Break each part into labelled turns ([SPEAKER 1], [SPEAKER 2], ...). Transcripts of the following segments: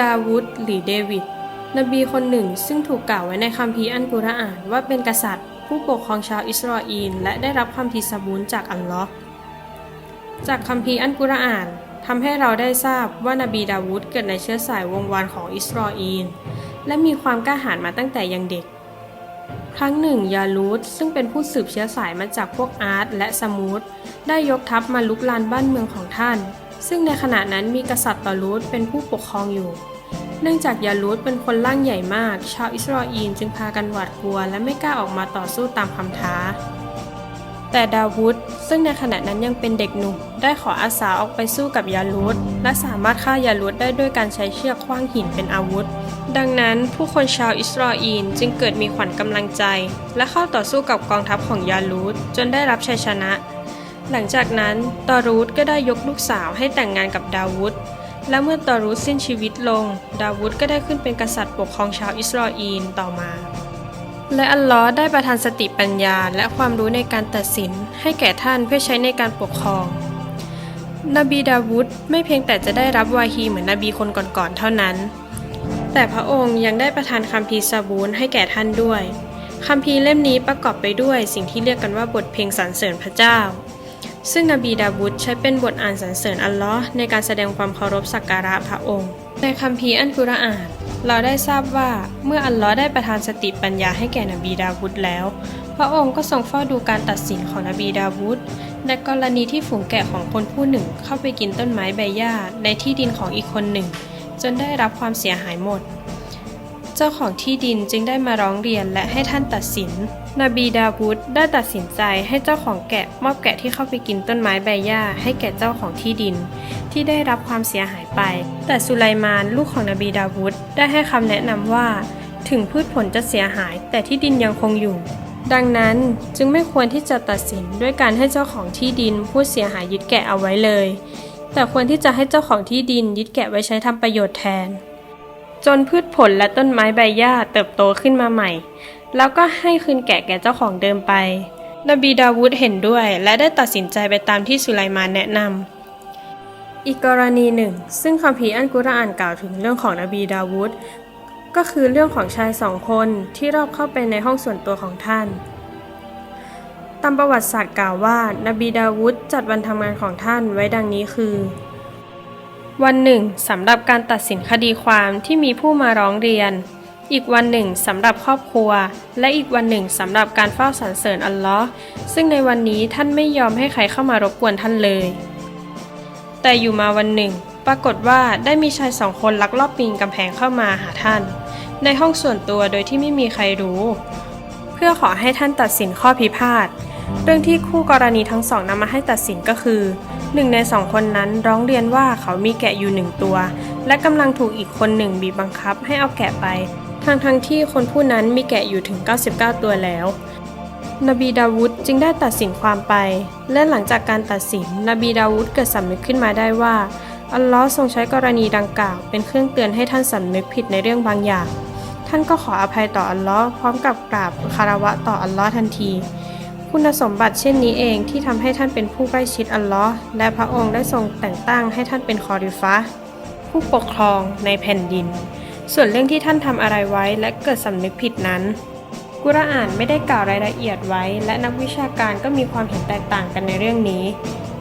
[SPEAKER 1] ดาวุธหรือเดวิด นบีคนหนึ่งซึ่งถูกกล่าวไว้ในคัมภีร์อันกุรอานว่าเป็นกษัตริย์ ผู้ปกครองชาวอิสราเอลและได้รับความทิสบูนจากอัลลอฮ์จากคัมภีร์อันกุรอานทำให้เราได้ทราบว่านบีดาวุธเกิดในเชื้อสายวงวานของอิสราเอลและมีความกล้าหาญมาตั้งแต่ยังเด็ก ครั้งหนึ่งยาลูดซึ่งเป็นผู้สืบเชื้อสายมาจากพวกอาร์ตและสมูทได้ยกทัพมาลุกลานบ้านเมืองของท่าน ซึ่งในขณะนั้นมีกษัตริย์ตอรูดเป็นผู้ปกครองอยู่ เนื่องจากยาลูดเป็นคนร่างใหญ่มาก ชาวอิสราเอลจึงพากันหวาดกลัว และไม่กล้าออกมาต่อสู้ตามคำท้า แต่ดาวุธซึ่งในขณะนั้นยังเป็นเด็กหนุ่ม ได้ขออาสาออกไปสู้กับยาลูดและสามารถฆ่ายาลูดได้ด้วยการใช้เชือกคว้างหินเป็นอาวุธ ดังนั้นผู้คนชาวอิสราเอลจึงเกิดมีขวัญกำลังใจ และเข้าต่อสู้กับกองทัพของยาลูดจนได้รับชัยชนะ หลังจากนั้นตอรูดก็ได้ยกลูกสาวให้แต่งงานกับดาวุธ และเมื่อตอรูดสิ้นชีวิตลง ดาวุธก็ได้ขึ้นเป็นกษัตริย์ปกครองชาวอิสราเอลต่อมา และอัลลอฮ์ได้ประทานสติปัญญาและความรู้ในการตัดสินให้แก่ท่านเพื่อใช้ในการปกครอง นบีดาวุธไม่เพียงแต่จะได้รับวาฮีเหมือนนบีคนก่อนๆเท่านั้น แต่พระองค์ยังได้ประทานคัมภีร์ซาบูนให้แก่ท่านด้วยคัมภีร์เล่มนี้ประกอบไปด้วยสิ่งที่เรียกกันว่าบทเพลงสรรเสริญพระเจ้า ซึ่งนบีดาวุธใช้เป็นบทอ่านสรรเสริญอัลลอฮ์ในการแสดงความเคารพสักการะพระองค์ ในคัมภีร์อันกุรอาน เราได้ทราบว่าเมื่ออัลลอฮ์ได้ประทานสติปัญญาให้แก่นบีดาวุธแล้ว พระองค์ก็ทรงเฝ้าดูการตัดสินของนบีดาวุธในกรณีที่ฝูงแกะของคนผู้หนึ่งเข้าไปกินต้นไม้ใบหญ้าในที่ดินของอีกคนหนึ่ง จนได้รับความเสียหายหมด เจ้าของที่ดินจึงได้มาร้องเรียนและให้ท่านตัดสิน นบีดาวุธได้ตัดสินใจให้เจ้าของแกะมอบแกะที่เข้าไปกินต้นไม้ใบหญ้าให้แก่เจ้าของที่ดิน ที่ได้รับความเสียหายไป แต่สุไลมานลูกของนบีดาวุธได้ให้คำแนะนำว่า ถึงพืชผลจะเสียหาย แต่ที่ดินยังคงอยู่ ดังนั้นจึงไม่ควรที่จะตัดสินด้วยการให้เจ้าของที่ดินผู้เสียหายยึดแกะเอาไว้เลย แต่ควรที่จะให้เจ้าของที่ดินยึดแกะไว้ใช้ทำประโยชน์แทน จนพืชผลและต้นไม้ใบหญ้าเติบโตขึ้นมาใหม่ แล้วก็ให้คืนแกะแก่เจ้าของเดิมไป นบีดาวุฒเห็นด้วย และได้ตัดสินใจไปตามที่สุไลมานแนะนำอีกกรณีหนึ่ง ซึ่งคัมภีร์อันกุรอานกล่าวถึงเรื่องของนบีดาวุฒก็คือเรื่องของชายสองคนที่รอบเข้าไปในห้องส่วนตัวของท่าน ตามประวัติศาสตร์กล่าวว่า นบีดาวุฒจัดวันทำงานของท่านไว้ดังนี้คือ วันหนึ่งสำหรับการตัดสินคดีความที่มีผู้มาร้องเรียน อีกวันหนึ่งสำหรับครอบครัว และอีกวันหนึ่งสำหรับการเฝ้าสรรเสริญอัลลอฮ์ซึ่งในวันนี้ท่านไม่ยอมให้ใครเข้ามารบกวนท่านเลย แต่อยู่มาวันหนึ่ง ปรากฏว่าได้มีชายสองคนลักลอบปีนกำแพงเข้ามาหาท่าน ในห้องส่วนตัวโดยที่ไม่มีใครรู้ เพื่อขอให้ท่านตัดสินข้อพิพาท เรื่องที่คู่กรณีทั้งสองนำมาให้ตัดสินก็คือหนึ่งในสองคนนั้นร้องเรียนว่าเขามีแกะอยู่หนึ่งตัว และกำลังถูกอีกคนหนึ่งบีบบังคับให้เอาแกะไป ทั้งทั้งที่คนผู้นั้นมีแกะอยู่ถึง 99 ตัวแล้ว นบีดาวุฒจึงได้ตัดสินความไป และหลังจากการตัดสิน นบีดาวุฒเกิดสำนึกขึ้นมาได้ว่า อัลลอฮ์ทรงใช้กรณีดังกล่าว เป็นเครื่องเตือนให้ท่านสำนึกผิดในเรื่องบางอย่าง ท่านก็ขออภัยต่ออัลลอฮ์พร้อมกับกราบคารวะต่ออัลลอฮ์ทันที คุณสมบัติเช่นนี้เองที่ทำให้ท่านเป็นผู้ใกล้ชิดอัลลอฮ์และพระองค์ได้ทรงแต่งตั้งให้ท่านเป็นคอริฟะผู้ปกครองในแผ่นดิน ส่วนเรื่องที่ท่านทำอะไรไว้และเกิดสำนึกผิดนั้น กุรอานไม่ได้กล่าวรายละเอียดไว้ และนักวิชาการก็มีความเห็นแตกต่างกันในเรื่องนี้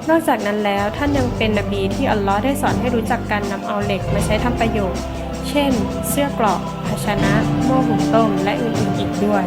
[SPEAKER 1] นอกจากนั้นแล้วท่านยังเป็นนบีที่อัลลอฮ์ได้สอนให้รู้จักการนำเอาเหล็กมาใช้ทำประโยชน์ เช่น เสื้อกรอกภาชนะ หม้อหุงต้ม และอื่นๆอีกด้วย